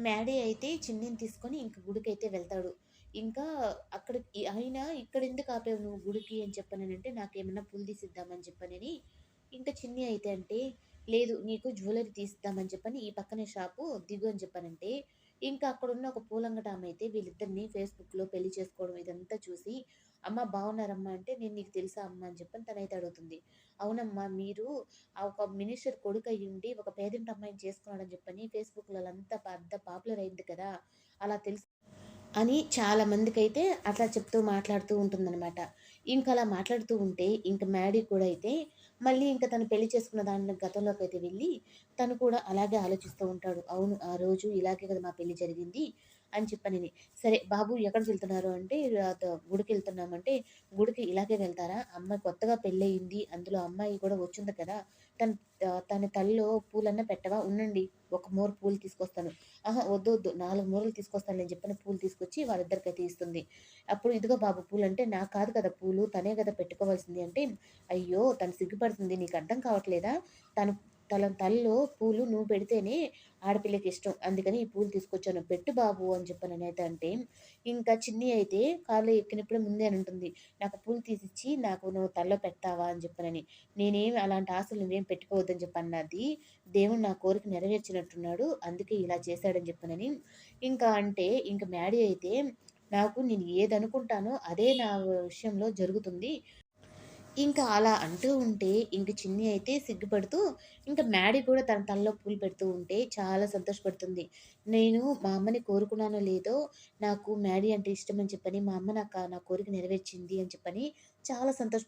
Maddy అయితే చిన్నిని తీసుకొని ఇంక గుడికైతే వెళ్తాడు. ఇంకా అక్కడ ఆయన ఇక్కడ ఎందుకు ఆపావు నువ్వు గుడికి" అని చెప్పననంటే, "నాకేమన్నా పూలు తీసిద్దామని" చెప్పనని. ఇంకా చిన్ని అయితే అంటే, "లేదు నీకు జ్యువెలరీ తీసిద్దామని" చెప్పని, "ఈ పక్కనే షాపు దిగు" అని చెప్పనంటే, ఇంకా అక్కడున్న ఒక పూలంగటామె అయితే వీళ్ళిద్దరిని ఫేస్‌బుక్‌లో పెళ్ళి చేసుకోవడం ఇదంతా చూసి, "అమ్మ బాగున్నారమ్మా" అంటే, "నేను నీకు తెలుసా అమ్మ" అని చెప్పని తనైతే అడుగుతుంది. "అవునమ్మా మీరు ఆ ఒక మినిస్టర్ కొడుకయ్యుండి ఒక పేదింటి అమ్మాయిని చేసుకున్నాడని" చెప్పని ఫేస్‌బుక్‌లో అంతా పెద్ద పాపులర్ అయింది కదా! అలా తెలుసు అని చాలా మందికైతే అట్లా చెప్తూ మాట్లాడుతూ ఉంటుందనమాట. ఇంకా అలా మాట్లాడుతూ ఉంటే ఇంకా మ్యాడీ కూడా అయితే మళ్ళీ ఇంక తను పెళ్ళి చేసుకున్న దాని అయితే వెళ్ళి తను కూడా అలాగే ఆలోచిస్తూ ఉంటాడు. అవును ఆ రోజు ఇలాగే కదా మా పెళ్ళి జరిగింది అని చెప్పని సరే బాబు ఎక్కడికి వెళ్తున్నారు అంటే గుడికి వెళ్తున్నామంటే గుడికి ఇలాగే వెళ్తారా? అమ్మాయి కొత్తగా పెళ్ళయింది అందులో అమ్మాయి కూడా వచ్చింది కదా! తను తన తలలో పూలన్నా పెట్టవా? ఉండండి ఒక మూర పూలు తీసుకొస్తాను. ఆహా వద్దు వద్దు నాలుగు మూరలు తీసుకొస్తాను నేను చెప్పిన పూలు తీసుకొచ్చి వాళ్ళిద్దరికైతే ఇస్తుంది. అప్పుడు ఇదిగో బాబు పూలంటే, నాకు కాదు కదా పూలు తనే కదా పెట్టుకోవాల్సింది అంటే, అయ్యో! తను సిగ్గుపడుతుంది నీకు అర్థం కావట్లేదా? తను తల తలలో పూలు నువ్వు పెడితేనే ఆడపిల్లకి ఇష్టం. అందుకని ఈ పూలు తీసుకొచ్చాను. పెట్టు బాబు అని చెప్పననైతే అంటే, ఇంకా చిన్ని అయితే కారులో ఎక్కినప్పుడే ముందే అని ఉంటుంది నాకు పూలు తీసిచ్చి నాకు నువ్వు తలలో పెడతావా అని చెప్పానని నేనేం అలాంటి ఆశలు నువ్వేం పెట్టుకోవద్దని చెప్పన్నది. దేవుడు నా కోరిక నెరవేర్చినట్టున్నాడు. అందుకే ఇలా చేశాడని చెప్పానని ఇంకా అంటే ఇంక మ్యాడీ అయితే నాకు నేను ఏదనుకుంటానో అదే నా విషయంలో జరుగుతుంది. ఇంకా అలా అంటూ ఉంటే ఇంక చిన్ని అయితే సిగ్గుపడుతూ ఇంకా మ్యాడీ కూడా తన తలలో పూలు పెడుతూ ఉంటే చాలా సంతోషపడుతుంది. నేను మా అమ్మని కోరుకున్నానో లేదో నాకు మ్యాడీ అంటే ఇష్టం అని చెప్పని మా అమ్మ నాకు నా కోరిక నెరవేర్చింది అని చెప్పని చాలా సంతోష